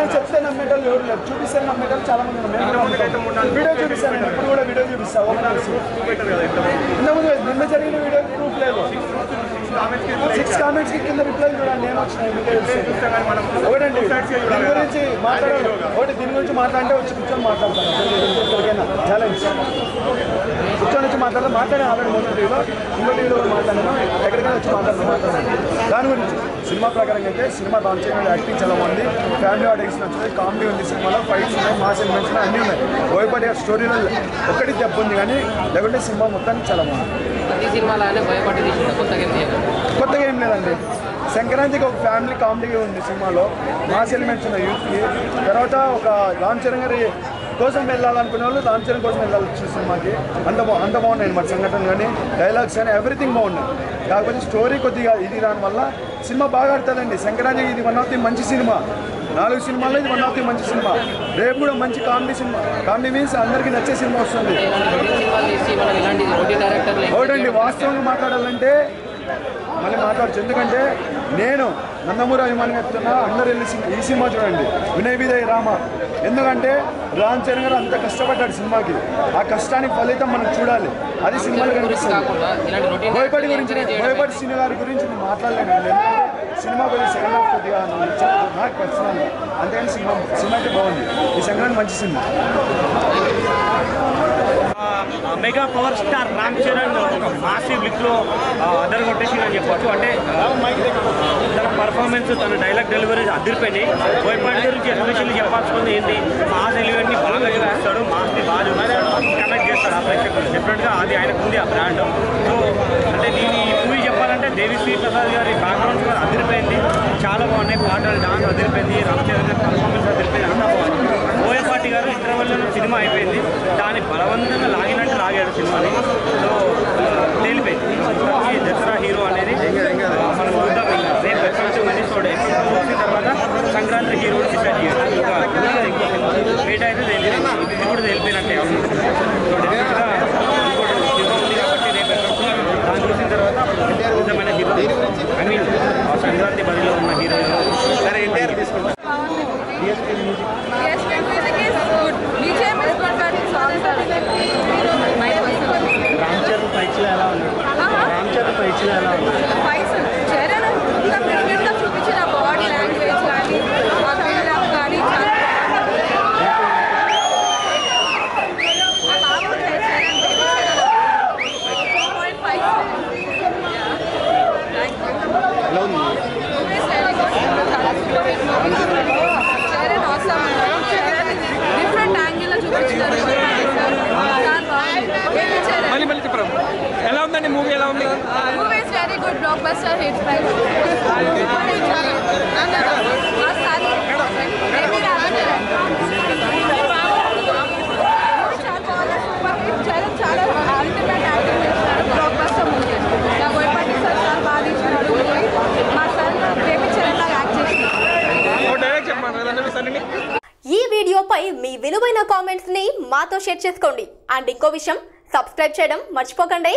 ఎవరు లేరు చూపిస్తాను నమ్మేటప్పుడు చాలా మంది. వీడియో చూపిస్తాను ఇప్పుడు కూడా వీడియో చూపిస్తాను ఓపెన్ చేసి ఇంతకుముందు నిన్న జరిగిన వీడియో ప్రూఫ్ లేదు సిక్స్ కామెంట్స్కి కింద రిప్లై చూడండి నేను వచ్చిన. ఒకటండి దీని గురించి మాట్లాడాలి ఒకటి దీని గురించి మాట్లాడితే వచ్చి కూర్చొని మాట్లాడతాను ఎవరికైనా ఛాలెంజ్ మాట్లాడదాం. మాట్లాడే ఆల్రెడీ మొదటి టీవీలో ఇంకో టీవీలో కూడా మాట్లాడాను ఎక్కడికైనా వచ్చి మాట్లాడదాం మాట్లాడాను దాని గురించి సినిమా ప్రకారం అయితే సినిమా లాంచ్ చేయడం యాక్టింగ్ చాలా బాగుంది. ఫ్యామిలీ ఆడియన్స్ నచ్చుతుంది కామెడీ ఉంది సినిమాలో ఫైట్స్ ఉన్నాయి మాస్ ఎలిమెంట్స్ ఉన్నాయి అన్నీ ఉన్నాయి. గారి స్టోరీలో ఒకటి దెబ్బ ఉంది కానీ లేకుంటే సినిమా మొత్తానికి చాలా బాగుంది. సినిమాలానే భయపడి కొత్తగా ఏం లేదండి. సంక్రాంతికి ఒక ఫ్యామిలీ కామెడీ ఉంది సినిమాలో. మాస్ ఎలిమెంట్స్ ఉన్నాయి యూత్కి. తర్వాత ఒక రామ్ చరణ్ గారి కోసం వెళ్ళాలనుకునే వాళ్ళు రామ్ చరణ్ కోసం వెళ్ళాలి వచ్చిన సినిమాకి అంత అంత బాగున్నాయి అనమాట సంఘటన కానీ డైలాగ్స్ కానీ ఎవ్రీథింగ్ బాగున్నాయి. కాకపోతే స్టోరీ కొద్దిగా ఇది దాని వల్ల సినిమా బాగా ఆడుతుందండి. సంక్రాంతికి ఇది వన్ ఆఫ్ ది మంచి సినిమా. నాలుగు సినిమాల్లో ఇది వన్ ఆఫ్ ది మంచి సినిమా. రేపు కూడా మంచి కామెడీ సినిమా. కామెడీ మీన్స్ అందరికీ నచ్చే సినిమా వస్తుంది. ఒకటండి వాస్తవంగా మాట్లాడాలంటే మళ్ళీ మాట్లాడచ్చు. ఎందుకంటే నేను నందమూరి అభిమానిగా చెప్తున్నా అందరూ వెళ్ళి ఈ సినిమా చూడండి. వినయ్ విదయ్ రామ. ఎందుకంటే రామ్ చరణ్ గారు అంత కష్టపడ్డాడు సినిమాకి. ఆ కష్టానికి ఫలితం మనం చూడాలి. అది సినిమాలు గురించి కనిపిస్తుంది భయపడి గురించి భయపడి సినిమా గారి గురించి నేను మాట్లాడలేను. ఎందుకంటే సినిమా గురించి సెకండ్ హాఫ్ కొద్దిగా నాకు పర్సనల్గా అంతేగాని సినిమా సినిమా అయితే బాగుంది. ఈ సంక్రాంతి మంచి cinema. Mega power star Ram Charan ఒక మాసివ్ లిక్లో అదర్ కొట్టేసి అని చెప్పొచ్చు. అంటే తన పర్ఫార్మెన్స్ తన డైలాగ్ డెలివరీ అదిరిపోయినాయి బోయపాటి గురించి ఎస్పెషల్లీ చెప్పాల్సింది ఏంటి? మాస్ ఎలిమెంట్ని బాగా చూపిస్తాడు. మాస్ని బాగా చూపిస్తాడు. కనెక్ట్ చేస్తాడు ఆ ప్రేక్షకులు. డెఫినెట్గా అది ఆయనకు ఉంది ఆ బ్రాండ్ సో అంటే దీని మూవీ చెప్పాలంటే దేవిశ్రీ ప్రసాద్ గారి బ్యాక్గ్రౌండ్ కూడా అదిరిపోయింది. చాలా బాగున్నాయి పాటలు. డాన్స్ అదిరిపోయింది. రామ్ చరణ్ గారి పర్ఫార్మెన్స్ అదిరిపోయింది. అంతా బాగుంది. బోయపాటి గారు ఇంటర్వెల్లో సినిమా అయిపోయింది. దాన్ని బలవంతంగా లాగినట్టు లాగాడు సినిమాని. సో తేలిపోయింది ఈ దసరా హీరో అనేది మనం చూద్దాం ఇంకా. రేపు ఎపిసోడ్స్ ఉంది సో ఎపిసోడ్ చూసిన తర్వాత సంక్రాంతి హీరో డిసైడ్ చేయాలి ఇంకా వెయిట్ అయితే తెలియదు. ఇది కూడా తెలిపినట్టే సో డెఫినెట్గా ఇంకోటి హీరో ఉంది కాబట్టి రేపు ఎపిసోడ్ దాన్ని చూసిన తర్వాత అద్భుతమైన హీరో. ఐ మీన్ సంక్రాంతి బదిలో ఉన్న హీరో సరే ఎన్టీఆర్ తీసుకుంటాం. బ్లాక్ son, చాలా నా బోయపాటి సార్ బాగా మా బేబీ చరణ్ లాగా యాక్ట్ ఈ వీడియోపై మీ విలువైన కామెంట్స్ని మాతో షేర్ చేసుకోండి. అండ్ ఇంకో విషయం సబ్స్క్రైబ్ చేయడం మర్చిపోకండి.